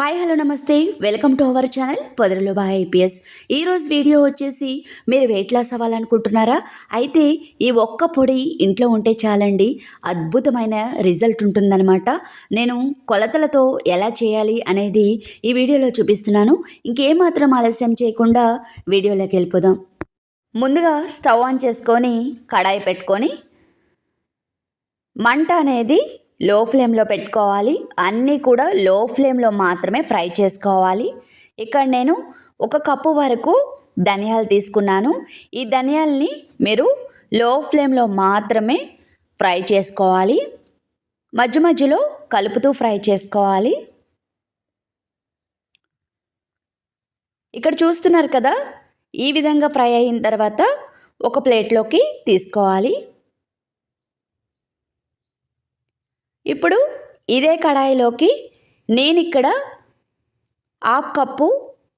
Hi hello నమస్తే. Welcome to our channel పొదరలో బా ఐపీఎస్. ఈరోజు వీడియో వచ్చేసి మీరు వెయిట్ లాస్ అవ్వాలనుకుంటున్నారా? అయితే ఈ ఒక్క పొడి ఇంట్లో ఉంటే చాలండి అద్భుతమైన రిజల్ట్ ఉంటుందన్నమాట. నేను కొలతలతో ఎలా చేయాలి అనేది ఈ వీడియోలో చూపిస్తున్నాను. ఇంకేమాత్రం ఆలస్యం చేయకుండా వీడియోలోకి వెళ్ళిపోదాం. ముందుగా స్టవ్ ఆన్ చేసుకొని కడాయి పెట్టుకొని మంట అనేది లో ఫ్లేమ్లో పెట్టుకోవాలి. అన్నీ కూడా లో ఫ్లేమ్లో మాత్రమే ఫ్రై చేసుకోవాలి. ఇక్కడ నేను ఒక కప్పు వరకు ధనియాలు తీసుకున్నాను. ఈ ధనియాల్ని మీరు లో ఫ్లేమ్లో మాత్రమే ఫ్రై చేసుకోవాలి. మధ్య మధ్యలో కలుపుతూ ఫ్రై చేసుకోవాలి. ఇక్కడ చూస్తున్నారు కదా ఈ విధంగా ఫ్రై అయిన తర్వాత ఒక ప్లేట్లోకి తీసుకోవాలి. ఇప్పుడు ఇదే కడాయిలోకి నేను ఇక్కడ హాఫ్ కప్పు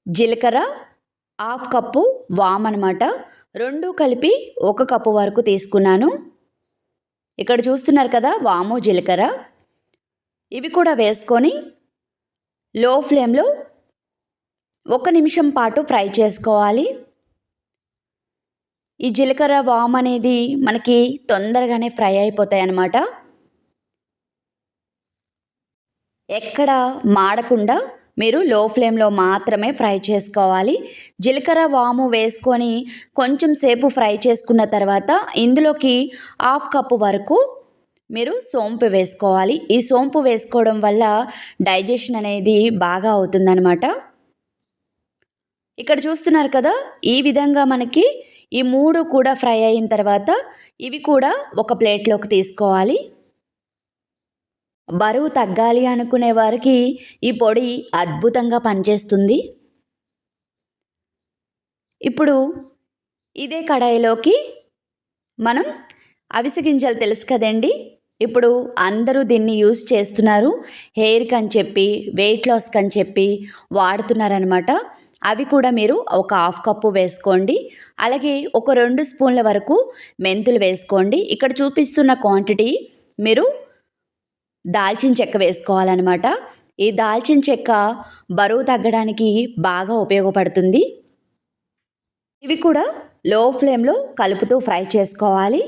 జీలకర్ర హాఫ్ కప్పు వామ్ అనమాట రెండు కలిపి ఒక కప్పు వరకు తీసుకున్నాను. ఇక్కడ చూస్తున్నారు కదా వాము జీలకర్ర. ఇవి కూడా వేసుకొని లో ఫ్లేమ్లో ఒక నిమిషం పాటు ఫ్రై చేసుకోవాలి. ఈ జీలకర్ర వామ్ అనేది మనకి తొందరగానే ఫ్రై అయిపోతాయి అన్నమాట ఎక్కడ మాడకుండా మీరు లో ఫ్లేమ్లో మాత్రమే ఫ్రై చేసుకోవాలి. జీలకర్ర వాము వేసుకొని కొంచెం సేపు ఫ్రై చేసుకున్న తర్వాత ఇందులోకి హాఫ్ కప్పు వరకు మీరు సోంపు వేసుకోవాలి. ఈ సోంపు వేసుకోవడం వల్ల డైజెషన్ అనేది బాగా అవుతుందన్నమాట. ఇక్కడ చూస్తున్నారు కదా ఈ విధంగా మనకి ఈ మూడు కూడా ఫ్రై అయిన తర్వాత ఇవి కూడా ఒక ప్లేట్లోకి తీసుకోవాలి. బరువు తగ్గాలి అనుకునే వారికి ఈ పొడి అద్భుతంగా పనిచేస్తుంది. ఇప్పుడు ఇదే కడాయిలోకి మనం అవిసె గింజలు తెలుసు కదండి? ఇప్పుడు అందరూ దీన్ని యూజ్ చేస్తున్నారు. హెయిర్కి అని చెప్పి వెయిట్ లాస్కి అని చెప్పి వాడుతున్నారనమాట అవి కూడా మీరు ఒక హాఫ్ కప్పు వేసుకోండి. అలాగే ఒక రెండు స్పూన్ల వరకు మెంతులు వేసుకోండి. ఇక్కడ చూపిస్తున్న క్వాంటిటీ మీరు దాల్చిన చెక్క వేసుకోవాలన్నమాట. ఈ దాల్చిన చెక్క బరువు తగ్గడానికి బాగా ఉపయోగపడుతుంది. ఇవి కూడా లో ఫ్లేమ్లో కలుపుతూ ఫ్రై చేసుకోవాలి.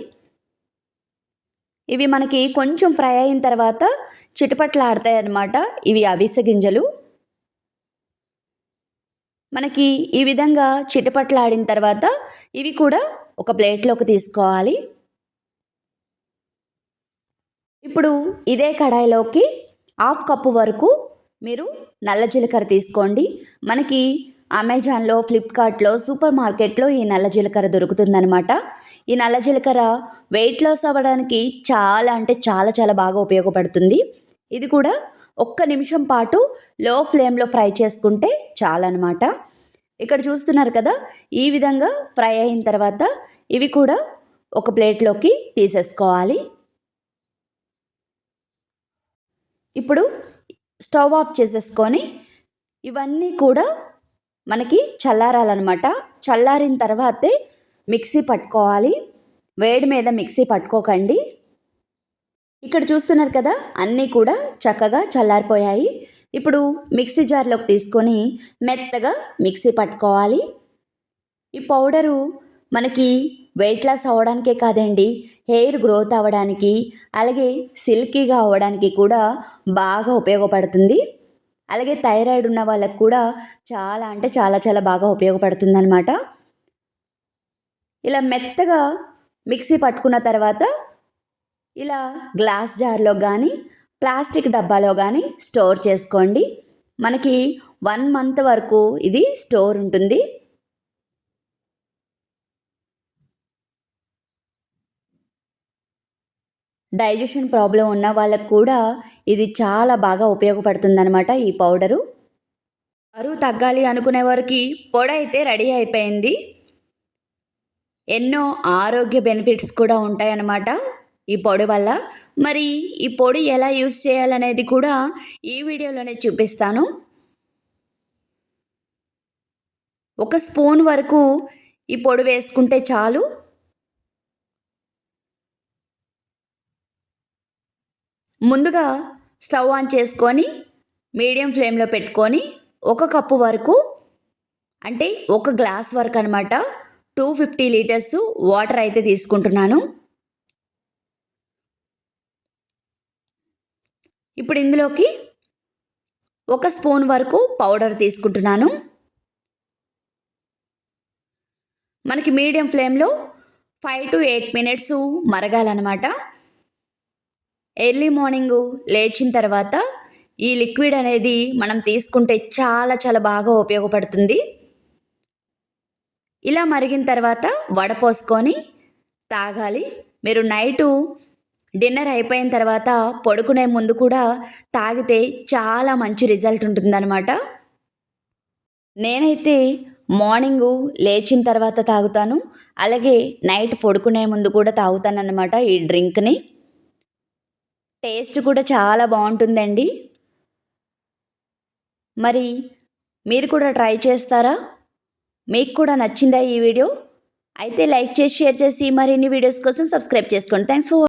ఇవి మనకి కొంచెం ఫ్రై అయిన తర్వాత చిటపట్లాడతాయి అన్నమాట ఇవి అవిసె గింజలు. మనకి ఈ విధంగా చిటపట్లాడిన తర్వాత ఇవి కూడా ఒక ప్లేట్లోకి తీసుకోవాలి. ఇప్పుడు ఇదే కడాయిలోకి హాఫ్ కప్పు వరకు మీరు నల్ల జీలకర్ర తీసుకోండి. మనకి అమెజాన్లో ఫ్లిప్కార్ట్లో సూపర్ మార్కెట్లో ఈ నల్ల జీలకర్ర దొరుకుతుందనమాట ఈ నల్ల జీలకర్ర వెయిట్ లాస్ అవ్వడానికి చాలా అంటే చాలా చాలా బాగా ఉపయోగపడుతుంది. ఇది కూడా ఒక్క నిమిషం పాటు లో ఫ్లేమ్లో ఫ్రై చేసుకుంటే చాలన్నమాట. ఇక్కడ చూస్తున్నారు కదా ఈ విధంగా ఫ్రై అయిన తర్వాత ఇవి కూడా ఒక ప్లేట్లోకి తీసేసుకోవాలి. ఇప్పుడు స్టవ్ ఆఫ్ చేసేసుకొని ఇవన్నీ కూడా మనకి చల్లారాలన్నమాట. చల్లారిన తర్వాతే మిక్సీ పట్టుకోవాలి. వేడి మీద మిక్సీ పట్టుకోకండి. ఇక్కడ చూస్తున్నారు కదా అన్నీ కూడా చక్కగా చల్లారిపోయాయి. ఇప్పుడు మిక్సీ జార్లోకి తీసుకొని మెత్తగా మిక్సీ పట్టుకోవాలి. ఈ పౌడరు మనకి వెయిట్ లాస్ అవ్వడానికే కాదండి. హెయిర్ గ్రోత్ అవ్వడానికి అలాగే సిల్కీగా అవ్వడానికి కూడా బాగా ఉపయోగపడుతుంది. అలాగే థైరాయిడ్ ఉన్న వాళ్ళకు కూడా చాలా అంటే చాలా చాలా బాగా ఉపయోగపడుతుంది అనమాట ఇలా మెత్తగా మిక్సీ పట్టుకున్న తర్వాత ఇలా గ్లాస్ జార్లో కానీ ప్లాస్టిక్ డబ్బాలో కానీ స్టోర్ చేసుకోండి. మనకి వన్ మంత్ వరకు ఇది స్టోర్ ఉంటుంది. డైజెషన్ ప్రాబ్లం ఉన్న వాళ్ళకు కూడా ఇది చాలా బాగా ఉపయోగపడుతుందనమాట ఈ పౌడరు. బరువు తగ్గాలి అనుకునే వారికి పొడి అయితే రెడీ అయిపోయింది. ఎన్నో ఆరోగ్య బెనిఫిట్స్ కూడా ఉంటాయన్నమాట ఈ పొడి వల్ల. మరి ఈ పొడి ఎలా యూస్ చేయాలనేది కూడా ఈ వీడియోలోనే చూపిస్తాను. ఒక స్పూన్ వరకు ఈ పొడి వేసుకుంటే చాలు. ముందుగా స్టవ్ ఆన్ చేసుకొని మీడియం ఫ్లేమ్లో పెట్టుకొని ఒక కప్పు వరకు అంటే ఒక గ్లాస్ వరకు అనమాట టూ ఫిఫ్టీ లీటర్స్ వాటర్ అయితే తీసుకుంటున్నాను. ఇప్పుడు ఇందులోకి ఒక స్పూన్ వరకు పౌడర్ తీసుకుంటున్నాను. మనకి మీడియం ఫ్లేమ్లో ఫైవ్ టు ఎయిట్ మినిట్స్ మరగాలన్నమాట. ఎర్లీ మార్నింగ్ లేచిన తర్వాత ఈ లిక్విడ్ అనేది మనం తీసుకుంటే చాలా చాలా బాగా ఉపయోగపడుతుంది. ఇలా మరిగిన తర్వాత వడపోసుకొని తాగాలి. మీరు నైటు డిన్నర్ అయిపోయిన తర్వాత పడుకునే ముందు కూడా తాగితే చాలా మంచి రిజల్ట్ ఉంటుందన్నమాట. నేనైతే మార్నింగు లేచిన తర్వాత తాగుతాను. అలాగే నైట్ పడుకునే ముందు కూడా తాగుతాను అన్నమాట ఈ డ్రింక్ని. టేస్ట్ కూడా చాలా బాగుంటుందండి. మరి మీరు కూడా ట్రై చేస్తారా? మీకు కూడా నచ్చిందా ఈ వీడియో? అయితే లైక్ చేసి షేర్ చేసి మరిన్ని వీడియోస్ కోసం సబ్స్క్రైబ్ చేసుకోండి. Thanks for